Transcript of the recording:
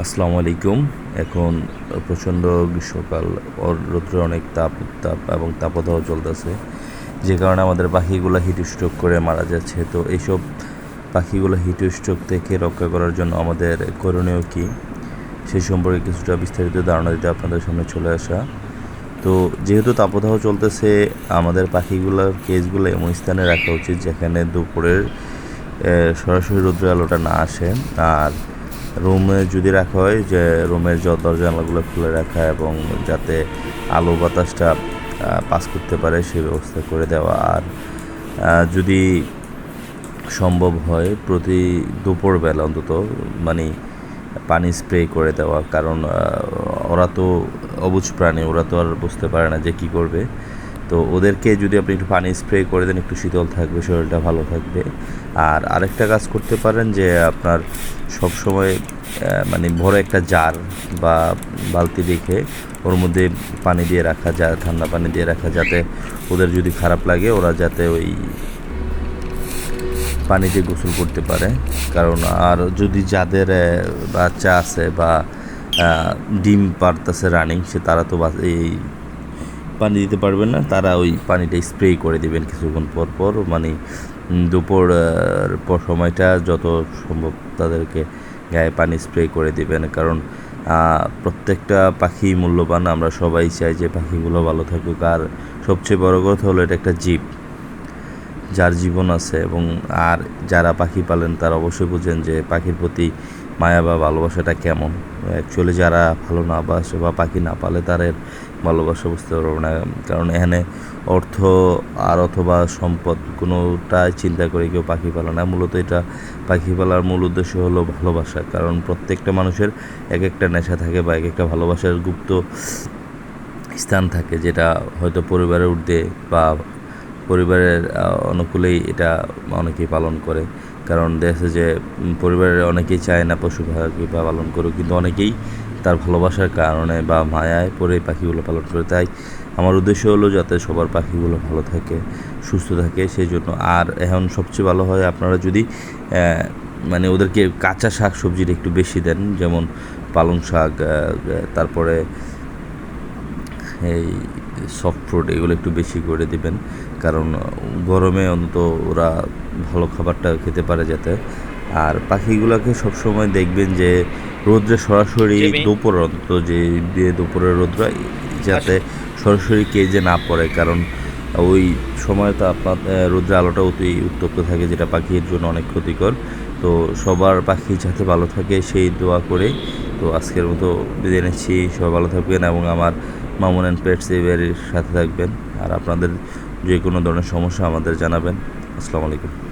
আসসালামু আলাইকুম। এখন প্রচণ্ড গ্রীষ্মকাল রৌদ্রে অনেক তাপ উত্তাপ এবং তাপদাহ চলতেছে। যে কারণে আমাদের পাখিগুলো হিট স্ট্রোক করে মারা যাচ্ছে। তো এইসব পাখিগুলো হিট স্ট্রোক থেকে রক্ষা করার জন্য আমাদের করণীয় কী? সেই সম্পর্কে কিছুটা বিস্তারিত ধারণা দিতে আপনাদের সামনে চলে আসা। তো যেহেতু তাপদাহ চলতেছে, আমাদের পাখিগুলোর কেসগুলো এমন স্থানে রাখা উচিত যেখানে দুপুরের সরাসরি রৌদ্র আলোটা না আসে। আর রুমে যদি রাখা হয় যে রুমের যত জানালাগুলো খুলে রাখা এবং যাতে আলো বাতাসটা পাস করতে পারে সেই ব্যবস্থা করে দেওয়া। আর যদি সম্ভব হয় প্রতি দুপুরবেলা অন্তত মানে পানি স্প্রে করে দেওয়া। কারণ ওরা তো অবুজ প্রাণী, ওরা তো আর বুঝতে পারে না যে কী করবে। তো ওদেরকে যদি আপনি একটু পানি স্প্রে করে দেন, একটু শীতল থাকবে, শরীরটা ভালো থাকবে। আর আরেকটা কাজ করতে পারেন যে আপনার সব সময় মানে ভরে একটা জার বা বালতি রেখে ওর মধ্যে পানি দিয়ে রাখা যায় ঠান্ডা পানি দিয়ে রাখা, যাতে ওদের যদি খারাপ লাগে, ওরা যাতে ওই পানিতে গোসল করতে পারে। কারণ আর যদি যাদের বাচ্চা আছে বা ডিম পারতেছে রানিং সে তারা তো এই পানি দিতে পারবেন না। তারা ওই পানিটা স্প্রে করে দিবেন কিছুক্ষণ পর পর। মানে দুপুর পর সময়টা যত সম্ভব তাদেরকে গায়ে পানি স্প্রে করে দিবেন। কারণ প্রত্যেকটা পাখি মূল্যবান। আমরা সবাই চাই যে পাখিগুলো ভালো থাকুক। আর সবচেয়ে বড় কথা হলো এটা একটা জীব, যার জীবন আছে এবং আর যারা পাখি পালেন তারা অবশ্যই বুঝেন যে পাখির প্রতি মায়া বা ভালোবাসাটা কেমন? অ্যাকচুয়ালি যারা ভালো না বাসে বা পাখি না পালে তাদের ভালোবাসা বুঝতে পারবে না। কারণ এখানে অর্থ আর অথবা সম্পদ কোনোটাই চিন্তা করে কেউ পাখি পালে না। মূলত এটা পাখি পালার মূল উদ্দেশ্য হলো ভালোবাসা। কারণ প্রত্যেকটা মানুষের এক একটা নেশা থাকে বা এক একটা ভালোবাসার গুপ্ত স্থান থাকে যেটা হয়তো পরিবারের ঊর্ধ্বে বা পরিবারের অনুকূলেই এটা অনেকেই পালন করে। কারণ দেখছে যে পরিবারের অনেকেই চায় না পশু পাখি পালন করুক, কিন্তু অনেকেই তার ভালোবাসার কারণে বা মায়ায় পরে পাখিগুলো পালন করে। তাই আমার উদ্দেশ্য হলো যাতে সবার পাখিগুলো ভালো থাকে, সুস্থ থাকে, সেই জন্য। আর এখন সবচেয়ে ভালো হয় আপনারা যদি মানে ওদেরকে কাঁচা শাক সবজির একটু বেশি দেন, যেমন পালং শাক তারপরে এই সফট ফ্রুট এগুলো একটু বেশি করে দিবেন। কারণ গরমে অন্তত ওরা ভালো খাবারটা খেতে পারে যাতে। আর পাখিগুলোকে সবসময় দেখবেন যে রোদ্রে সরাসরি দুপুর অন্তত যে যে দুপুরের রোদ্র যাতে সরাসরি কেজে না পড়ে। কারণ ওই সময় তো আপনার রোদ্রে আলোটা অতি উত্তপ্ত থাকে যেটা পাখির জন্য অনেক ক্ষতিকর। তো সবার পাখি যাতে ভালো থাকে সেই দোয়া করে তো আজকের মতো বিদায় নিচ্ছি। সবাই ভালো থাকবেন এবং আমার মামুন অ্যান্ড পেটস এর সাথে থাকবেন আর আপনাদের যে কোনো ধরনের সমস্যা আমাদের জানাবেন। আসসালামু আলাইকুম।